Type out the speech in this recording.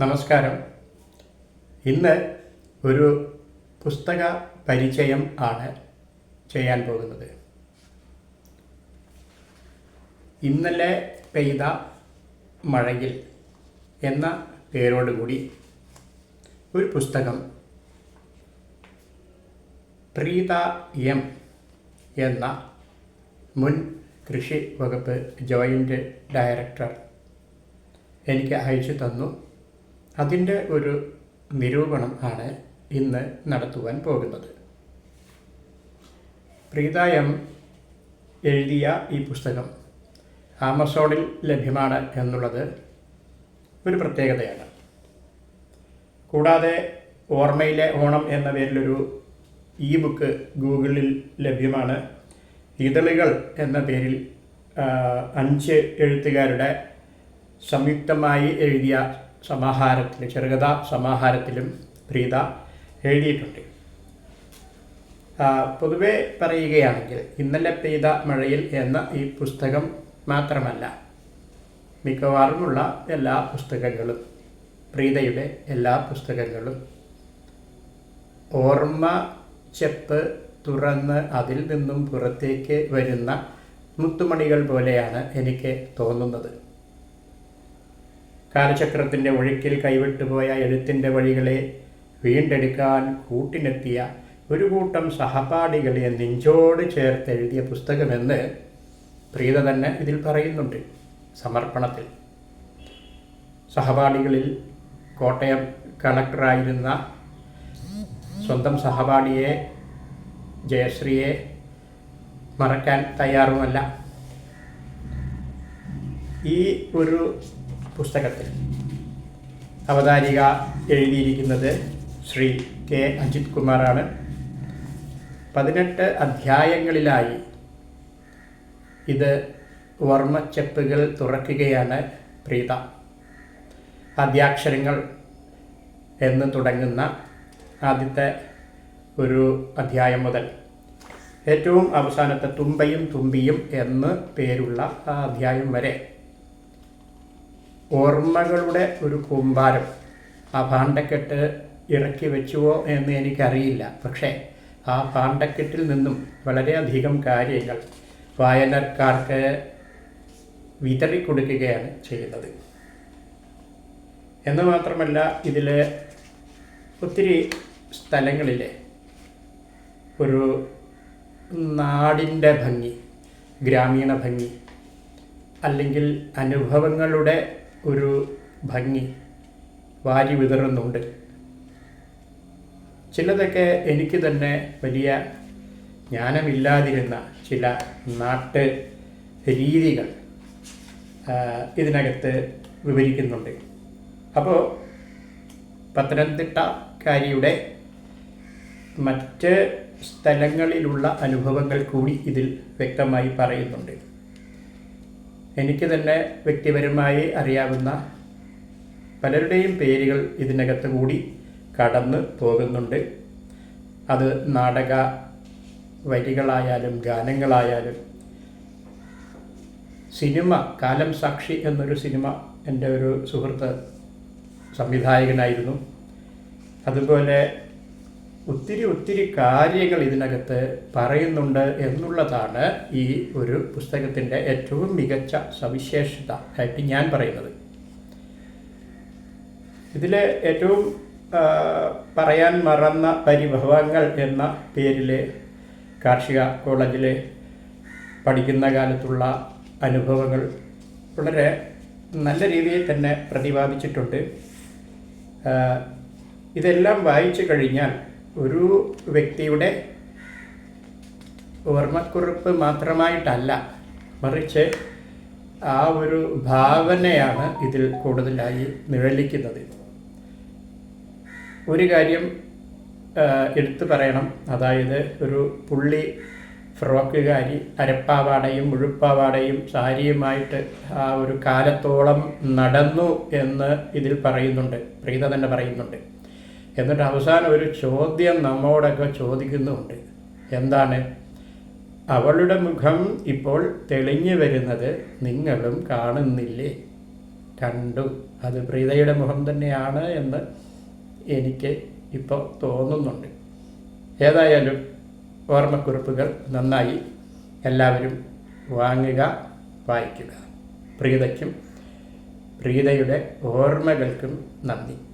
നമസ്കാരം. ഇന്ന് ഒരു പുസ്തക പരിചയം ആണ് ചെയ്യാൻ പോകുന്നത്. ഇന്നലെ പെയ്ത മഴയിൽ എന്ന പേരോടുകൂടി ഒരു പുസ്തകം പ്രീത എം എന്ന മുൻ കൃഷി വകുപ്പ് ജോയിന്റ് ഡയറക്ടർ എനിക്ക് അയച്ചു തന്നു. അതിന്റെ ഒരു നിരൂപണം ആണ് ഇന്ന് നടത്തുവാൻ പോകുന്നത്. പ്രീത എം എഴുതിയ ഈ പുസ്തകം ആമസോണിൽ ലഭ്യമാണ് എന്നുള്ളത് ഒരു പ്രത്യേകതയാണ്. കൂടാതെ ഓർമ്മയിലെ ഓണം എന്ന പേരിലൊരു ഇ ബുക്ക് ഗൂഗിളിൽ ലഭ്യമാണ്. ഇതളുകൾ എന്ന പേരിൽ അഞ്ച് എഴുത്തുകാരുടെ സംയുക്തമായി എഴുതിയ സമാഹാരത്തിൽ ചെറുകഥാ സമാഹാരത്തിലും പ്രീത എഴുതിയിട്ടുണ്ട്. പൊതുവെ പറയുകയാണെങ്കിൽ ഇന്നലെ പെയ്ത മഴയിൽ എന്ന ഈ പുസ്തകം മാത്രമല്ല മിക്കവാറുമുള്ള എല്ലാ പുസ്തകങ്ങളും പ്രീതയുടെ എല്ലാ പുസ്തകങ്ങളും ഓർമ്മ ചെപ്പ് തുറന്ന് അതിൽ നിന്നും പുറത്തേക്ക് വരുന്ന മുത്തുമണികൾ പോലെയാണ് എനിക്ക് തോന്നുന്നത്. കാലചക്രത്തിന്റെ ഒഴുക്കിൽ കൈവിട്ടുപോയ എഴുത്തിന്റെ വഴികളെ വീണ്ടെടുക്കാൻ കൂട്ടിനെത്തിയ ഒരു കൂട്ടം സഹപാഠികളെ നെഞ്ചോട് ചേർത്ത് എഴുതിയ പുസ്തകമെന്ന് പ്രീത തന്നെ ഇതിൽ പറയുന്നുണ്ട് സമർപ്പണത്തിൽ. സഹപാഠികളിൽ കോട്ടയം കളക്ടറായിരുന്ന സ്വന്തം സഹപാഠിയെ ജയശ്രീയെ മറക്കാൻ തയ്യാറുമല്ല. ഈ ഒരു പുസ്തകത്തിൽ. അവതാരിക എഴുതിയിരിക്കുന്നത് ശ്രീ കെ. അജിത് കുമാറാണ്. പതിനെട്ട് അധ്യായങ്ങളിലായി ഇത് വർമ്മച്ചെപ്പുകൾ തുറക്കുകയാണ് പ്രീത. ആദ്യാക്ഷരങ്ങൾ എന്ന് തുടങ്ങുന്ന ആദ്യത്തെ ഒരു അധ്യായം മുതൽ. ഏറ്റവും അവസാനത്തെ തുമ്പയും തുമ്പിയും എന്ന് പേരുള്ള ആ അധ്യായം വരെ. ഓർമ്മകളുടെ ഒരു കൂമ്പാരം. ആ ഭാണ്ഡക്കെട്ട് ഇറക്കി വെച്ചുവോ എന്ന് എനിക്കറിയില്ല. പക്ഷേ ആ ഭാണ്ഡക്കെട്ടിൽ നിന്നും വളരെയധികം കാര്യങ്ങൾ വായനക്കാർക്ക് വിതറിക്കൊടുക്കുകയാണ് ചെയ്യുന്നത്. എന്ന് മാത്രമല്ല ഇതിൽ ഒത്തിരി സ്ഥലങ്ങളിലെ ഒരു നാടിന്റെ ഭംഗി ഗ്രാമീണ ഭംഗി അല്ലെങ്കിൽ അനുഭവങ്ങളുടെ ഒരു ഭംഗി വാരി വിതറുന്നുണ്ട്. ചിലതൊക്കെ എനിക്ക് തന്നെ വലിയ ജ്ഞാനമില്ലാതിരുന്ന ചില നാട്ട് രീതികൾ ഇതിനകത്ത് വിവരിക്കുന്നുണ്ട്. അപ്പോൾ പത്തനംതിട്ടക്കാരിയുടെ മറ്റ് സ്ഥലങ്ങളിലുള്ള അനുഭവങ്ങൾ കൂടി ഇതിൽ വ്യക്തമായി പറയുന്നുണ്ട്. എനിക്ക് തന്നെ വ്യക്തിപരമായി അറിയാവുന്ന പലരുടെയും പേരുകൾ ഇതിനകത്ത് കൂടി കടന്ന് പോകുന്നുണ്ട്. അത് നാടക വരികളായാലും ഗാനങ്ങളായാലും സിനിമ കാലം സാക്ഷി എന്നൊരു സിനിമ എന്റെ ഒരു സുഹൃത്ത് സംവിധായകനായിരുന്നു. അതുപോലെ ഒത്തിരി ഒത്തിരി കാര്യങ്ങൾ ഇതിനകത്ത് പറയുന്നുണ്ട് എന്നുള്ളതാണ് ഈ ഒരു പുസ്തകത്തിന്റെ ഏറ്റവും മികച്ച സവിശേഷത ആയിട്ട് ഞാൻ പറയുന്നത്. ഇതിൽ ഏറ്റവും പറയാൻ മറന്ന പരിഭവങ്ങൾ എന്ന പേരിൽ കാർഷിക കോളേജിൽ പഠിക്കുന്ന കാലത്തുള്ള അനുഭവങ്ങൾ വളരെ നല്ല രീതിയിൽ തന്നെ പ്രതിപാദിച്ചിട്ടുണ്ട്. ഇതെല്ലാം വായിച്ചു കഴിഞ്ഞാൽ ഒരു വ്യക്തിയുടെ ഓർമ്മക്കുറിപ്പ് മാത്രമായിട്ടല്ല മറിച്ച് ആ ഒരു ഭാവനയാണ് ഇതിൽ കൂടുതലായി നിഴലിക്കുന്നത്. ഒരു കാര്യം എടുത്തു പറയണം. അതായത് ഒരു പുള്ളി ഫ്രോക്കുകാരി അരപ്പാവാടയും മുഴുപ്പാവാടയും സാരിയുമായിട്ട് ആ ഒരു കാലത്തോളം നടന്നു എന്ന് ഇതിൽ പറയുന്നുണ്ട് പ്രീത തന്നെ പറയുന്നുണ്ട്. എന്നിട്ട് അവസാനം ഒരു ചോദ്യം നമ്മോടൊക്കെ ചോദിക്കുന്നുമുണ്ട് എന്താണ്? അവളുടെ മുഖം ഇപ്പോൾ തെളിഞ്ഞു വരുന്നത് നിങ്ങളും കാണുന്നില്ലേ? കണ്ടു. അത് പ്രീതയുടെ മുഖം തന്നെയാണ് എന്ന് എനിക്ക് ഇപ്പോൾ തോന്നുന്നുണ്ട്. ഏതായാലും ഓർമ്മക്കുറിപ്പുകൾ നന്നായി എല്ലാവരും വാങ്ങുക വായിക്കുക. പ്രീതയ്ക്കും പ്രീതയുടെ ഓർമ്മകൾക്കും നന്ദി.